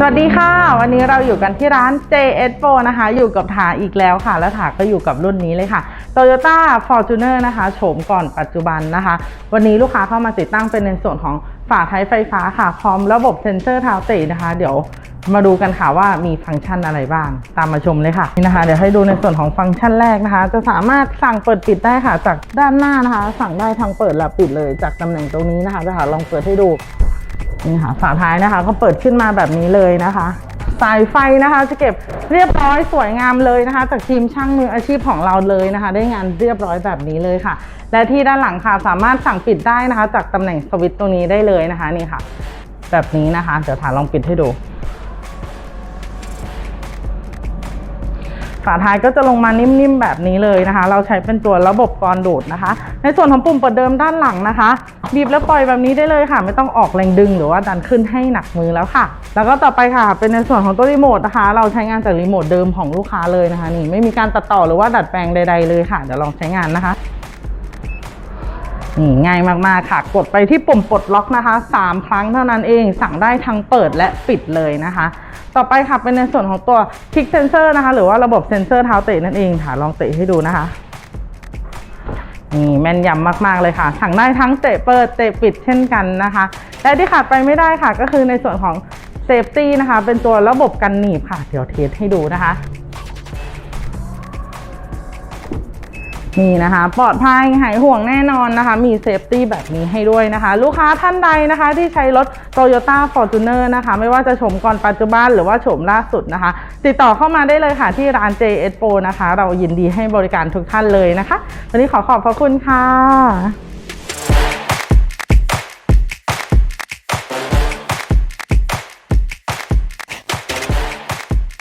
สวัสดีค่ะ วันนี้เราอยู่กันที่ร้าน JSP นะคะ อยู่กับถาอีกแล้วค่ะ และถาก็อยู่กับรุ่นนี้เลยค่ะ Toyota Fortuner นะคะโฉมก่อนปัจจุบันนะคะ วันนี้ลูกค้าเข้ามาติดตั้งเป็นในส่วนของฝาท้ายไฟฟ้าค่ะพร้อมระบบเซ็นเซอร์เท้าเตะนะคะ เดี๋ยวมาดูกันค่ะว่ามีฟังก์ชันอะไรบ้าง ตามมาชมเลยค่ะนี่นะคะ เดี๋ยวให้ดูในส่วนของฟังก์ชันแรกนะคะ จะสามารถสั่งเปิดปิดได้ค่ะ จากด้านหน้านะคะ สั่งได้ทั้งเปิดและปิดเลยจากตำแหน่งตรงนี้นะคะจะหาลองเปิดให้ดู นี่ค่ะฝาท้ายนะคะ ก็เปิดขึ้นมาแบบนี้เลยนะคะ สายไฟนะคะจะเก็บเรียบร้อยสวยงามเลยนะคะ จากทีมช่างมืออาชีพของเราเลยนะคะ ได้งานเรียบร้อยแบบนี้เลยค่ะ และที่ด้านหลังค่ะสามารถสั่งปิดได้นะคะ จากตำแหน่งสวิตช์ตัวนี้ได้เลยนะคะนี่ค่ะ แบบนี้นะคะเดี๋ยวถาลองปิดให้ดู ฝาท้ายก็จะลงมานิ่มๆแบบนี้เลยนะคะ เราใช้เป็นตัวระบบกรอนดูดนะคะ ในส่วนของปุ่มเปิดเดิมด้านหลังนะคะ บีบแล้วปล่อยแบบนี้ได้เลยค่ะ ไม่ต้องออกแรงดึงหรือว่าดันขึ้นให้หนักมือแล้วค่ะ แล้วก็ต่อไปค่ะ เป็นในส่วนของตัวรีโมทนะคะ เราใช้งานจากรีโมทเดิมของลูกค้าเลยนะคะ นี่ไม่มีการตัดต่อหรือว่าดัดแปลงใด ๆเลยค่ะ เดี๋ยวลองใช้งานนะคะ นี่ง่ายมากๆค่ะ กดไปที่ปุ่มปลดล็อกนะคะ 3 ครั้งเท่านั้นเอง สั่งได้ทั้งเปิดและปิดเลยนะคะ ต่อไปค่ะเป็นในส่วนของตัวคลิกเซนเซอร์นะคะ หรือว่าระบบเซนเซอร์เท้าเตะนั่นเองค่ะ ลองเตะให้ดูนะคะนี่แม่นยำมาก ๆ เลยค่ะ สั่งได้ทั้งเตะเปิดเตะปิดเช่นกันนะคะ และที่ขาดไปไม่ได้ค่ะ ก็คือในส่วนของเซฟตี้นะคะ เป็นตัวระบบกันหนีบค่ะ เดี๋ยวเทสให้ดูนะคะ นี่นะคะ ปลอดภัยหายห่วงแน่นอนนะคะ มีเซฟตี้แบบนี้ให้ด้วยนะคะ ลูกค้าท่านใดนะคะที่ใช้รถ Toyota Fortuner นะคะ ไม่ว่าจะชมก่อนปัจจุบันหรือว่าชมล่าสุดนะคะ ติดต่อเข้ามาได้เลยค่ะที่ร้าน JS Pro นะคะ เรายินดีให้บริการทุกท่านเลยนะคะ วันนี้ขอขอบพระคุณค่ะ